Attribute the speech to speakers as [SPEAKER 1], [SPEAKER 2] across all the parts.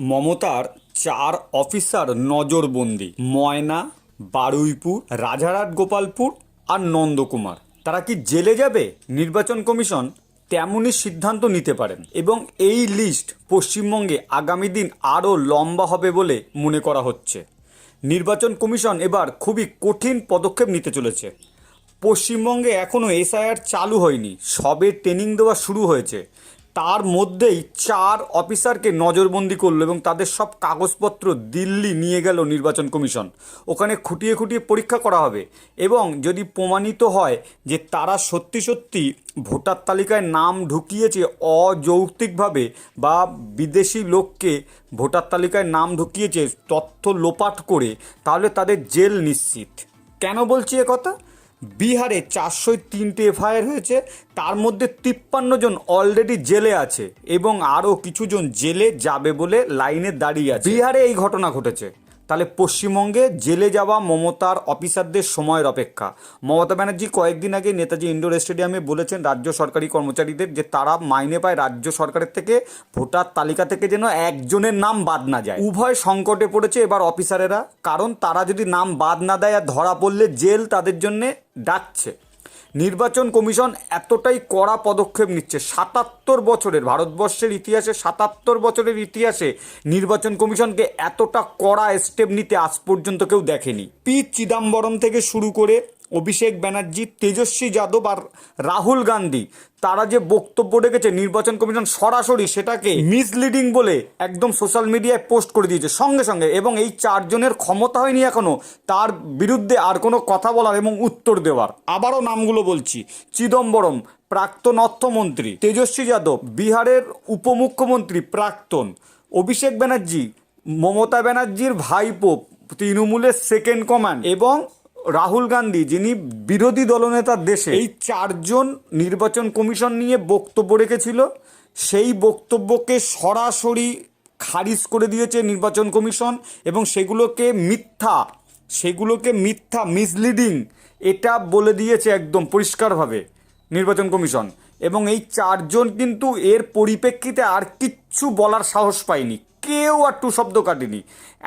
[SPEAKER 1] মমতার চার অফিসার নজরবন্দি। ময়না, বারুইপুর, রাজারহাট, গোপালপুর আর নন্দকুমার। তারা কি জেলে যাবে? নির্বাচন কমিশন তেমনই সিদ্ধান্ত নিতে পারেন। এবং এই লিস্ট পশ্চিমবঙ্গে আগামী দিন আরও লম্বা হবে বলে মনে করা হচ্ছে। নির্বাচন কমিশন এবার খুবই কঠিন পদক্ষেপ নিতে চলেছে। পশ্চিমবঙ্গে এখনও এসআইআর চালু হয়নি। সবে ট্রেনিং দেওয়া শুরু হয়েছে। তার মধ্যেই চার অফিসারকে নজরবন্দি করল এবং তাদের সব কাগজপত্র দিল্লি নিয়ে গেল নির্বাচন কমিশন। ওখানে খুঁটিয়ে খুঁটিয়ে পরীক্ষা করা হবে এবং যদি প্রমাণিত হয় যে তারা সত্যি সত্যি ভোটার তালিকায় নাম ঢুকিয়েছে অযৌক্তিকভাবে বা বিদেশি লোককে ভোটার তালিকায় নাম ঢুকিয়েছে তথ্য লোপাট করে, তাহলে তাদের জেল নিশ্চিত। কেন বলছি কথা? বিহারে চারশো তিনটি এফআইআর হয়েছে, তার মধ্যে তিপ্পান্ন জন অলরেডি জেলে আছে এবং আরও কিছুজন জেলে যাবে বলে লাইনে দাঁড়িয়ে আছে। বিহারে এই ঘটনা ঘটেছে। তাহলে পশ্চিমবঙ্গে জেলে যাওয়া মমতার অফিসারদের সময়ের অপেক্ষা। মমতা ব্যানার্জি কয়েকদিন আগে নেতাজি ইন্ডোর স্টেডিয়ামে বলেছেন, রাজ্য সরকারি কর্মচারীদের যে তারা মাইনে পায় রাজ্য সরকারের থেকে, ভোটার তালিকা থেকে যেন একজনের নাম বাদ না যায়। উভয় সংকটে পড়েছে এবার অফিসারেরা, কারণ তারা যদি নাম বাদ না দেয় আর ধরা পড়লে জেল তাদের জন্যে ডাকছে। নির্বাচন কমিশন এতটাই কড়া পদক্ষেপ নিচ্ছে। সাতাত্তর বছরের, ভারতবর্ষের ইতিহাসে সাতাত্তর বছরের ইতিহাসে নির্বাচন কমিশনকে এতটা কড়া স্টেপ নিতে আজ পর্যন্ত কেউ দেখেনি। পি চিদাম্বরম থেকে শুরু করে অভিষেক ব্যানার্জি, তেজস্বী যাদব আর রাহুল গান্ধী। তারা যে বক্তব্য রেখেছে, নির্বাচন কমিশন সরাসরি সেটাকে মিসলিডিং বলে একদম সোশ্যাল মিডিয়ায় পোস্ট করে দিয়েছে। সঙ্গে সঙ্গে, এবং এই চারজনের ক্ষমতা হয়নি এখনও, তার বিরুদ্ধে আর কোনো কথা বলার এবং উত্তর দেওয়ার। আবারও নামগুলো বলছি। চিদম্বরম, প্রাক্তন অর্থমন্ত্রী, তেজস্বী যাদব, বিহারের উপমুখ্যমন্ত্রী, প্রাক্তন অভিষেক ব্যানার্জি, মমতা ব্যানার্জির ভাইপো, তৃণমূলের সেকেন্ড কমান্ড এবং রাহুল গান্ধী, যিনি বিরোধী দলনেতার দেশে এই চারজন নির্বাচন কমিশন নিয়ে বক্তব্য রেখেছিল, সেই বক্তব্যকে সরাসরি খারিজ করে দিয়েছে নির্বাচন কমিশন এবং সেগুলোকে মিথ্যা সেগুলোকে মিথ্যা মিসলিডিং এটা বলে দিয়েছে একদম পরিষ্কারভাবে নির্বাচন কমিশন। এবং এই চারজন কিন্তু এর পরিপ্রেক্ষিতে আর কিচ্ছু বলার সাহস পায়নি। কেউ আর টু শব্দ কাটেনি।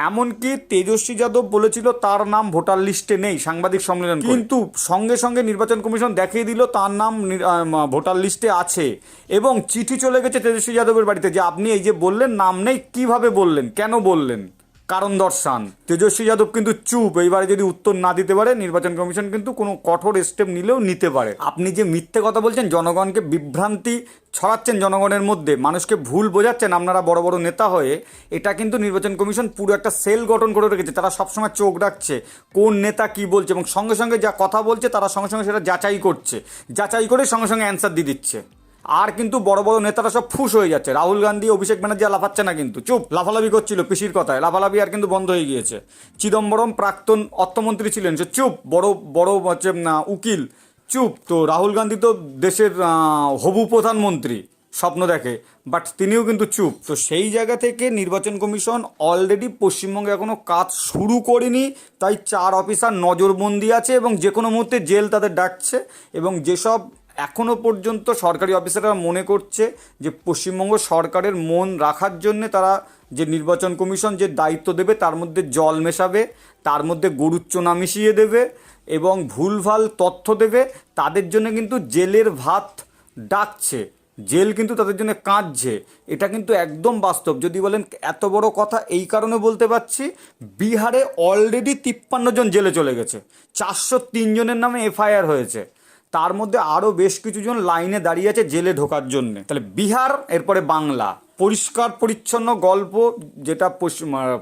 [SPEAKER 1] এমনকি তেজস্বী যাদব বলেছিল তার নাম ভোটার লিস্টে নেই সাংবাদিক সম্মেলন কিন্তু সঙ্গে সঙ্গে নির্বাচন কমিশন দেখিয়ে দিল তার নাম ভোটার লিস্টে আছে এবং চিঠি চলে গেছে তেজস্বী যাদবের বাড়িতে যে আপনি এই যে বললেন, নাম নেই, কীভাবে বললেন? কেন বললেন? কারণ দর্শান। তেজস্বী যাদব কিন্তু চুপ। এইবারে যদি উত্তর না দিতে পারে, নির্বাচন কমিশন কিন্তু কোনো কঠোর স্টেপ নিলেও নিতে পারে। আপনি যে মিথ্যে কথা বলছেন, জনগণকে বিভ্রান্তি ছড়াচ্ছেন জনগণের মধ্যে, মানুষকে ভুল বোঝাচ্ছেন আপনারা বড় বড় নেতা হয়ে, এটা কিন্তু নির্বাচন কমিশন পুরো একটা সেল গঠন করে রেখেছে। তারা সবসময় চোখ রাখছে কোন নেতা কি বলছে এবং সঙ্গে সঙ্গে যা কথা বলছে, তারা সঙ্গে সঙ্গে সেটা যাচাই করছে। যাচাই করে সঙ্গে সঙ্গে অ্যান্সার দিয়ে দিচ্ছে। আর কিন্তু বড় বড় নেতারা সব ফুস হয়ে যাচ্ছে। রাহুল গান্ধী, অভিষেক ব্যানার্জি আর লাফাচ্ছে না কিন্তু। চুপ, লাফালাফি করছিল পিসির কথায়। লাফালাফি আর কিন্তু বন্ধ হয়ে গিয়েছে। চিদম্বরম প্রাক্তন অর্থমন্ত্রী ছিলেন, সে চুপ, বড় বড় হচ্ছে উকিল, চুপ। তো রাহুল গান্ধী তো দেশের হবু প্রধানমন্ত্রী, স্বপ্ন দেখে, বাট তিনিও কিন্তু চুপ। তো সেই জায়গা থেকে নির্বাচন কমিশন অলরেডি পশ্চিমবঙ্গে এখনও কাজ শুরু করেনি, তাই চার অফিসার নজরবন্দি আছে এবং যে কোনো মুহূর্তে জেল তাদের ডাকছে এবং যেসব এখনও পর্যন্ত সরকারি অফিসাররা মনে করছে যে পশ্চিমবঙ্গ সরকারের মন রাখার জন্য তারা যে নির্বাচন কমিশন যে দায়িত্ব দেবে, তার মধ্যে জল মেশাবে, তার মধ্যে গরুর চোনা মিশিয়ে দেবে এবং ভুলভাল তথ্য দেবে, তাদের জন্য কিন্তু জেলের ভাত ডাকছে। জেল কিন্তু তাদের জন্য কাঁদছে। এটা কিন্তু একদম বাস্তব। যদি বলেন এত বড় কথা, এই কারণে বলতে পারছি, বিহারে অলরেডি তিপ্পান্ন জন জেলে চলে গেছে। চারশো তিন জনের নামে এফআইআর হয়েছে। তার মধ্যে আরও বেশ কিছুজন লাইনে দাঁড়িয়ে আছে জেলে ঢোকার জন্য। তাহলে বিহার, এরপরে বাংলা। পরিষ্কার, পরিচ্ছন্ন গল্প যেটা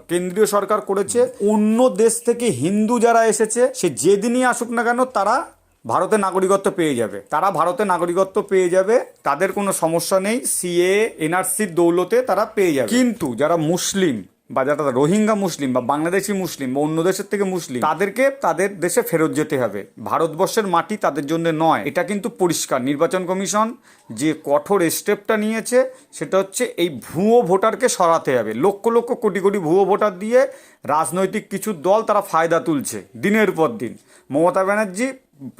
[SPEAKER 1] কেন্দ্রীয় সরকার করেছে। অন্য দেশ থেকে হিন্দু যারা এসেছে, সে যেদিনই আসুক না কেন তারা ভারতে নাগরিকত্ব পেয়ে যাবে। তারা ভারতে নাগরিকত্ব পেয়ে যাবে, তাদের কোনো সমস্যা নেই। সিএ, এনআরসির দৌলতে তারা পেয়ে যাবে। কিন্তু যারা মুসলিম বা যারা রোহিঙ্গা মুসলিম বা বাংলাদেশি মুসলিম বা অন্য দেশের থেকে মুসলিম, তাদেরকে তাদের দেশে ফেরত যেতে হবে। ভারতবর্ষের মাটি তাদের জন্য নয়। এটা কিন্তু পরিষ্কার। নির্বাচন কমিশন যে কঠোর স্টেপটা নিয়েছে, সেটা হচ্ছে এই ভুয়ো ভোটারকে সরাতে হবে। লক্ষ লক্ষ কোটি কোটি ভুয়ো ভোটার দিয়ে রাজনৈতিক কিছু দল তারা ফায়দা তুলছে দিনের পর দিন। মমতা ব্যানার্জি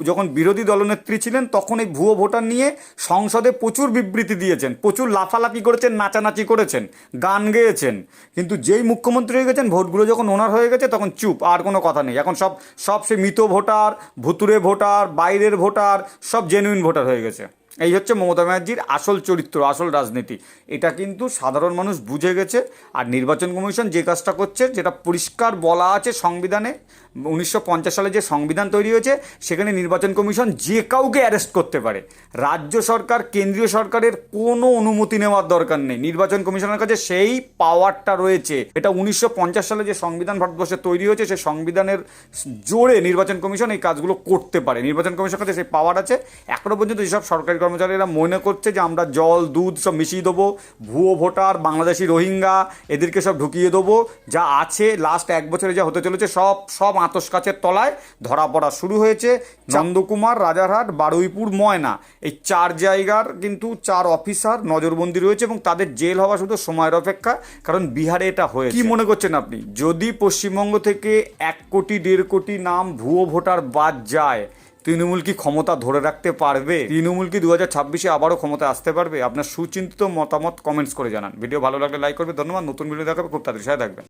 [SPEAKER 1] যখন বিরোধী দলনেত্রী ছিলেন, তখন এই ভুয়ো ভোটার নিয়ে সংসদে প্রচুর বিবৃতি দিয়েছেন, প্রচুর লাফালাফি করেছেন, নাচানাচি করেছেন, গান গেয়েছেন। কিন্তু যেই মুখ্যমন্ত্রী হয়ে গেছেন, ভোটগুলো যখন ওনার হয়ে গেছে, তখন চুপ, আর কোনো কথা নেই। এখন সব সব সে মৃত ভোটার ভুতুরে ভোটার, বাইরের ভোটার, সব জেনুইন ভোটার হয়ে গেছে। এই হচ্ছে মমতা ব্যানার্জির আসল চরিত্র, আসল রাজনীতি। এটা কিন্তু সাধারণ মানুষ বুঝে গেছে আর নির্বাচন কমিশন যে কাজটা করছে, যেটা পরিষ্কার বলা আছে সংবিধানে, উনিশশো পঞ্চাশ সালে যে সংবিধান তৈরি হয়েছে, সেখানে নির্বাচন কমিশন যে কাউকে অ্যারেস্ট করতে পারে। রাজ্য সরকার, কেন্দ্রীয় সরকারের কোনো অনুমতি নেওয়ার দরকার নেই। নির্বাচন কমিশনের কাছে সেই পাওয়ারটা রয়েছে। এটা উনিশশো পঞ্চাশ সালে যে সংবিধান ভারতবর্ষে তৈরি হয়েছে সেই সংবিধানের জোরে নির্বাচন কমিশন এই কাজগুলো করতে পারে। নির্বাচন কমিশনের কাছে সেই পাওয়ার আছে। এখনও পর্যন্ত যেসব সরকারি কর্মচারীরা মনে করছে যে আমরা জল দুধ সব মিশিয়ে দেবো ভুয়ো ভোটার বাংলাদেশি রোহিঙ্গা এদেরকে সব ঢুকিয়ে দেবো যা আছে লাস্ট এক বছরে যা হতে চলেছে সব সব আতস কাছের তলায় ধরা পড়া শুরু হয়েছে। চন্দ্রকুমার রাজারহাট বারুইপুর ময়না এই চার জায়গার কিন্তু চার অফিসার নজরবন্দি রয়েছে এবং তাদের জেল হওয়া শুধু সময়ের অপেক্ষা কারণ বিহারে এটা হয়ে কি মনে করছেন আপনি? যদি পশ্চিমবঙ্গ থেকে এক কোটি দেড় কোটি নাম ভুয়ো ভোটার বাদ যায় তৃণমূল কি ক্ষমতা ধরে রাখতে পারবে? তৃণমূল কি দু হাজার ছাব্বিশে আবারও ক্ষমতা আসতে পারবে? আপনার সুচিন্তিত মতামত কমেন্টস করে জানান। ভিডিও ভালো লাগলে লাইক করবে। ধন্যবাদ। নতুন ভিডিও দেখাবে। খুব তাড়াতাড়ি সাথে থাকবেন।